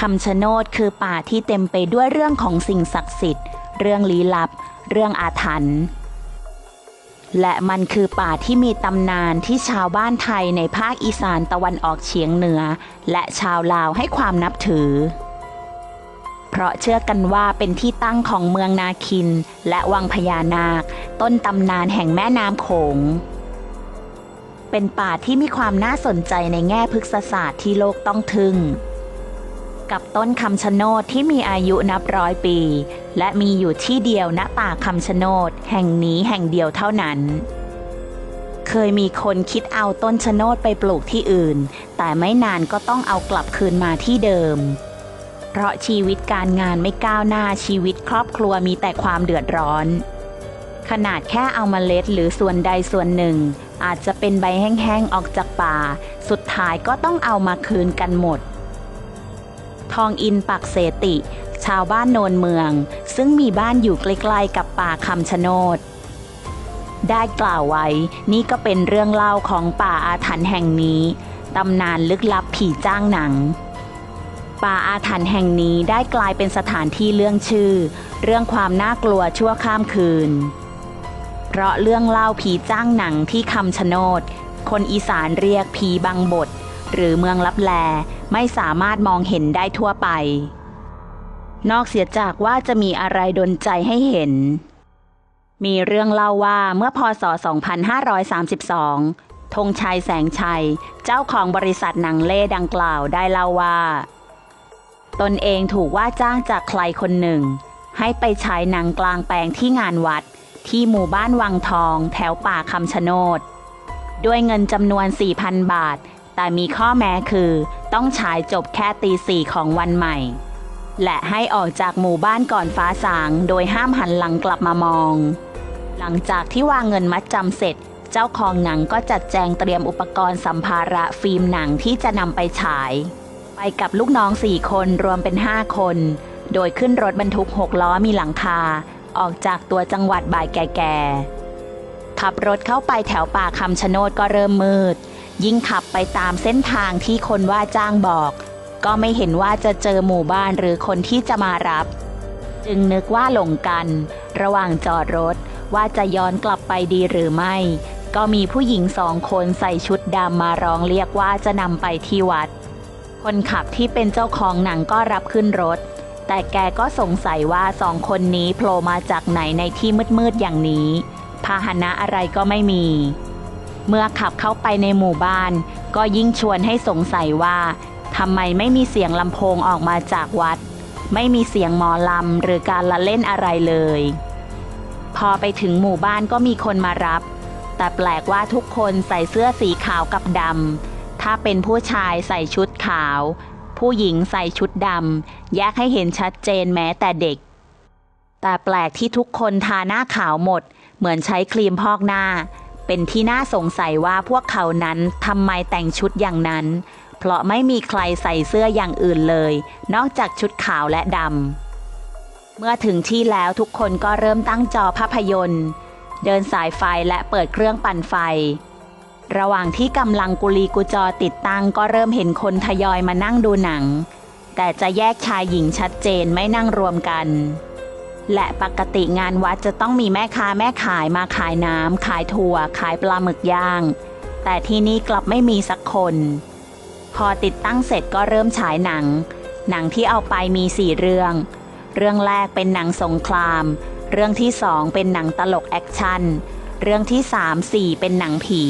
คำชะโนดคือป่าที่เต็มไปด้วยเรื่องของสิ่งศักดิ์สิทธิ์ เรื่องลี้ลับ เรื่องอาถรรพ์ และมันคือป่าที่มีตำนานที่ชาวบ้านไทยในภาคอีสานตะวันออกเฉียงเหนือ และชาวลาวให้ความนับถือ เพราะเชื่อกันว่าเป็นที่ตั้งของเมืองนาคิน และวังพญานาค ต้นตำนานแห่งแม่น้ำโขงเป็นป่าที่มีความน่าสนใจในแง่พฤกษศาสตร์ที่โลกต้องทึ่ง กับต้นคำชะโนดที่มีอายุนับร้อยปี และมีอยู่ที่เดียวณป่าคำชะโนดแห่งนี้แห่งเดียวเท่านั้น เคยมีคนคิดเอาต้นชะโนดไปปลูกที่อื่น แต่ไม่นานก็ต้องเอากลับคืนมาที่เดิม เพราะชีวิตการงานไม่ก้าวหน้าชีวิตครอบครัวมีแต่ความเดือดร้อน ขนาดแค่เอามาเมล็ดหรือส่วนใดส่วนหนึ่ง อาจจะเป็นใบแห้งๆออกจากป่า สุดท้ายก็ต้องเอามาคืนกันหมด องอินปักเสติ ชาวบ้านโนนเมือง ซึ่งมีบ้านอยู่ใกล้ๆกับป่าคำชะโนด ได้กล่าวไว้นี่ก็เป็นเรื่องเล่าของป่าอาถรรพ์แห่งนี้ตำนานลึกลับผีจ้างหนัง ป่าอาถรรพ์แห่งนี้ได้กลายเป็นสถานที่เรื่องชื่อ เรื่องความน่ากลัวชั่วข้ามคืน เพราะเรื่องเล่าผีจ้างหนังที่คำชะโนด คนอีสานเรียกผีบังบดหรือเมืองลับแล ไม่สามารถมองเห็นได้ทั่วไป นอกเสียจากว่าจะมีอะไรดนใจให้เห็น มีเรื่องเล่าว่าเมื่อพศ 2532 ธงชัยแสงชัย เจ้าของบริษัทหนังเล่ดังกล่าวได้เล่าว่า ตนเองถูกว่าจ้างจากใครคนหนึ่ง ให้ไปฉายหนังกลางแปลงที่งานวัดที่หมู่บ้านวังทองแถวป่าคำชะโนด ด้วยเงินจำนวน 4,000 บาท แต่มีข้อแม้คือ ต้องฉายจบแค่ตีสี่ของวันใหม่ และให้ออกจากหมู่บ้านก่อนฟ้าสาง โดยห้ามหันหลังกลับมามอง หลังจากที่วางเงินมัดจำเสร็จ เจ้าของหนังก็จัดแจงเตรียมอุปกรณ์สัมภาระฟิล์มหนังที่จะนำไปฉาย ไปกับลูกน้องสี่คนรวมเป็นห้าคน โดยขึ้นรถบรรทุกหกล้อมีหลังคา ออกจากตัวจังหวัดบ่ายแก่ๆขับรถเข้าไปแถวป่าคำชะโนดก็เริ่มมืด ยิ่งขับไปตามเส้นทางที่คนว่าจ้างบอก ก็ไม่เห็นว่าจะเจอหมู่บ้านหรือคนที่จะมารับ จึงนึกว่าหลงกัน ระหว่างจอดรถว่าจะย้อนกลับไปดีหรือไม่ ก็มีผู้หญิงสองคนใส่ชุดดำมาร้องเรียกว่าจะนำไปที่วัด คนขับที่เป็นเจ้าของหนังก็รับขึ้นรถ แต่แกก็สงสัยว่าสองคนนี้โผล่มาจากไหนในที่มืดๆอย่างนี้ พาหนะอะไรก็ไม่มี เมื่อขับเข้าไปในหมู่บ้าน ก็ยิ่งชวนให้สงสัยว่าทำไมไม่มีเสียงลำโพงออกมาจากวัด ไม่มีเสียงหมอลำหรือการละเล่นอะไรเลย พอไปถึงหมู่บ้านก็มีคนมารับ แต่แปลกว่าทุกคนใส่เสื้อสีขาวกับดำถ้าเป็นผู้ชายใส่ชุดขาว ผู้หญิงใส่ชุดดำแยกให้เห็นชัดเจนแม้แต่เด็ก แต่แปลกที่ทุกคนทาหน้าขาวหมด เหมือนใช้ครีมพอกหน้า เป็นที่น่าสงสัยว่าพวกเขานั้นทำไมแต่งชุดอย่างนั้น เพราะไม่มีใครใส่เสื้ออย่างอื่นเลย นอกจากชุดขาวและดำ เมื่อถึงที่แล้วทุกคนก็เริ่มตั้งจอภาพยนตร์ เดินสายไฟและเปิดเครื่องปั่นไฟ ระหว่างที่กำลังกุลีกุจอติดตั้งก็เริ่มเห็นคนทยอยมานั่งดูหนัง แต่จะแยกชายหญิงชัดเจนไม่นั่งรวมกัน และปกติงานวัดจะต้องมีแม่ค้าแม่ขายมาขายน้ำขายถั่ว ขายปลาหมึกย่าง แต่ที่นี่กลับไม่มีสักคน พอติดตั้งเสร็จก็เริ่มฉายหนัง หนังที่เอาไปมีสี่เรื่อง เรื่องแรกเป็นหนังสงคราม เรื่องที่สองเป็นหนังตลกแอคชั่น เรื่องที่สามสี่เป็นหนังผี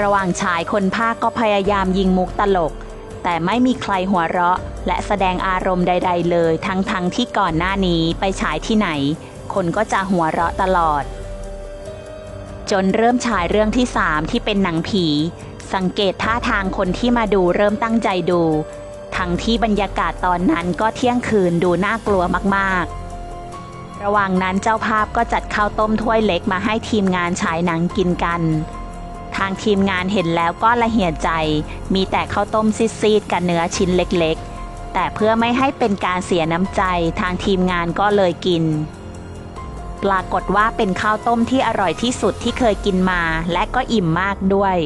ระหว่างฉายคนภาคก็พยายามยิงมุกตลก แต่ไม่มีใครหัวเราะ และแสดงอารมณ์ใด ๆ เลย ทั้งๆทที่ก่อนหน้านี้ไปฉายที่ไหน คนก็จะหัวเราะตลอด จนเริ่มฉายเรื่องที่สามที่เป็นหนังผี สังเกตท่าทางคนที่มาดูเริ่มตั้งใจดู ทั้งที่บรรยากาศตอนนั้นก็เที่ยงคืนดูน่ากลัวมากๆ ระหว่างนั้นเจ้าภาพก็จัดข้าวต้มถ้วยเล็กมาให้ทีมงานฉายหนังกินกัน ทางทีมงานเห็นแล้วก็ละเหียใจ มีแต่ข้าวต้มซีดๆกับเนื้อชิ้นเล็กๆ แต่เพื่อไม่ให้เป็นการเสียน้ำใจทางทีมงานก็เลยกิน ปรากฏว่าเป็นข้าวต้มที่อร่อยที่สุดที่เคยกินมาและก็อิ่มมากด้วย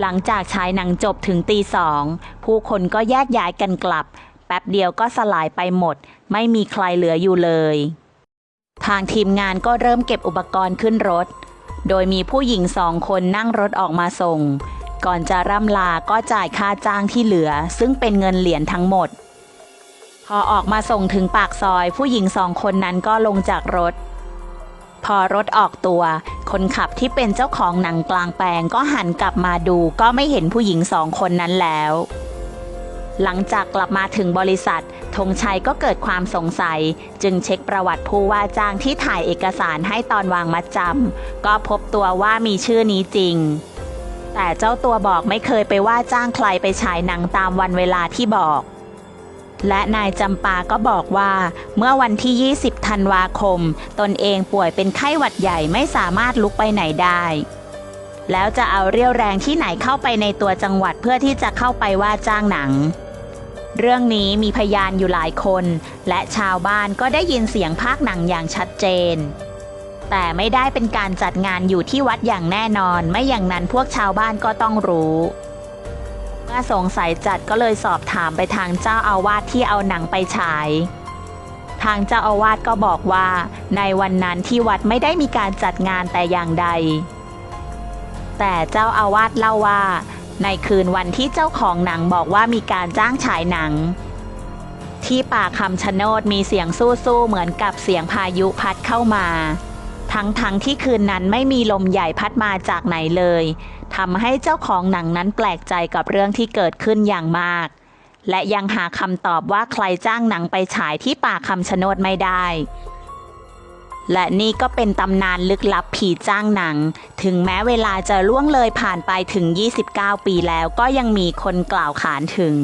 หลังจากฉายหนังจบถึงตีสอง ผู้คนก็แยกย้ายกันกลับ แป๊บเดียวก็สลายไปหมด ไม่มีใครเหลืออยู่เลย ทางทีมงานก็เริ่มเก็บอุปกรณ์ขึ้นรถ โดยมีผู้หญิงสองคนนั่งรถออกมาส่ง ก่อนจะร่ำลาก็จ่ายค่าจ้างที่เหลือ ซึ่งเป็นเงินเหรียญทั้งหมด พอออกมาส่งถึงปากซอย ผู้หญิงสองคนนั้นก็ลงจากรถ พอรถออกตัว คนขับที่เป็นเจ้าของหนังกลางแปลงก็หันกลับมาดูก็ไม่เห็นผู้หญิงสองคนนั้นแล้ว หลังจากกลับมาถึงบริษัทธงชัยก็เกิดความสงสัย จึงเช็คประวัติผู้ว่าจ้างที่ถ่ายเอกสารให้ตอนวางมัดจำก็พบตัวว่ามีชื่อนี้จริง แต่เจ้าตัวบอกไม่เคยไปว่าจ้างใครไปฉายหนังตามวันเวลาที่บอก และนายจำปาก็บอกว่า เมื่อวันที่ 20 ธันวาคม ตนเองป่วยเป็นไข้หวัดใหญ่ไม่สามารถลุกไปไหนได้แล้วจะเอาเรี่ยวแรงที่ไหนเข้าไปในตัวจังหวัดเพื่อที่จะเข้าไปว่าจ้างหนัง เรื่องนี้มีพยานอยู่หลายคน และชาวบ้านก็ได้ยินเสียงภาคหนังอย่างชัดเจน แต่ไม่ได้เป็นการจัดงานอยู่ที่วัดอย่างแน่นอน ไม่อย่างนั้นพวกชาวบ้านก็ต้องรู้ เมื่อสงสัยจัดก็เลยสอบถามไปทางเจ้าอาวาสที่เอาหนังไปฉาย ทางเจ้าอาวาสก็บอกว่า ในวันนั้นที่วัดไม่ได้มีการจัดงานแต่อย่างใด แต่เจ้าอาวาสเล่าว่า ในคืนวันที่เจ้าของหนังบอกว่ามีการจ้างฉายหนัง ที่ป่าคำชะโนดมีเสียงสู้ๆเหมือนกับเสียงพายุพัดเข้ามา ทั้งๆทที่คืนนั้นไม่มีลมใหญ่พัดมาจากไหนเลยทำให้เจ้าของหนังนั้นแปลกใจกับเรื่องที่เกิดขึ้นอย่างมาก และยังหาคำตอบว่าใครจ้างหนังไปฉายที่ป่าคำชะโนดไม่ได้ และนี่ก็เป็นตำนานลึกลับผีจ้างหนัง ถึงแม้เวลาจะล่วงเลยผ่านไปถึง 29 ปีแล้วก็ยังมีคนกล่าวขานถึง